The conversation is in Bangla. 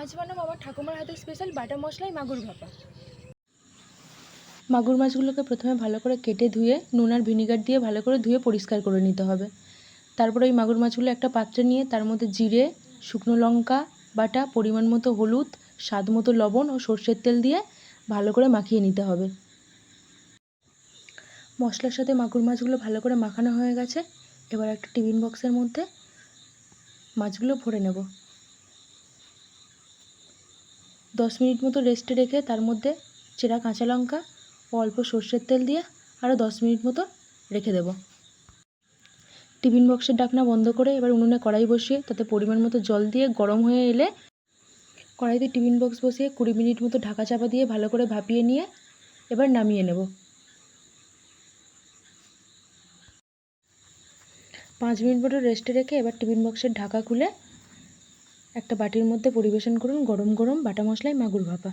আজ বানাবো আমার ঠাকুমার হাতের স্পেশাল বাটা মশলাই মাগুর ভাপা। মাগুর মাছগুলোকে প্রথমে ভালো করে কেটে ধুয়ে, নুন আর ভিনিগার দিয়ে ভালো করে ধুয়ে পরিষ্কার করে নিতে হবে। তারপরে ওই মাগুর মাছগুলো একটা পাত্রে নিয়ে তার মধ্যে জিরে, শুকনো লঙ্কা, বাটা, পরিমাণ মতো হলুদ, স্বাদ মতো লবণ ও সর্ষের তেল দিয়ে ভালো করে মাখিয়ে নিতে হবে। মশলার সাথে মাগুর মাছগুলো ভালো করে মাখানো হয়ে গেছে। এবার একটা টিফিন বক্সের মধ্যে মাছগুলো ভরে নেব। দশ মিনিট মতো রেস্টে রেখে তার মধ্যে চেরা কাঁচা লঙ্কা ও অল্প সর্ষের তেল দিয়ে আরও দশ মিনিট মতো রেখে দেব। টিফিন বক্সের ডাকনা বন্ধ করে এবার উনুনে কড়াই বসিয়ে তাতে পরিমাণ মতো জল দিয়ে গরম হয়ে এলে কড়াইতে টিফিন বক্স বসিয়ে কুড়ি মিনিট মতো ঢাকা চাপা দিয়ে ভালো করে ভাপিয়ে নিয়ে এবার নামিয়ে নেব। পাঁচ মিনিট মতো রেস্টে রেখে এবার টিফিন বক্সের ঢাকা খুলে একটা বাটির মধ্যে পরিবেশন করুন গরম গরম বাটা মশলায় মাগুর ভাপা।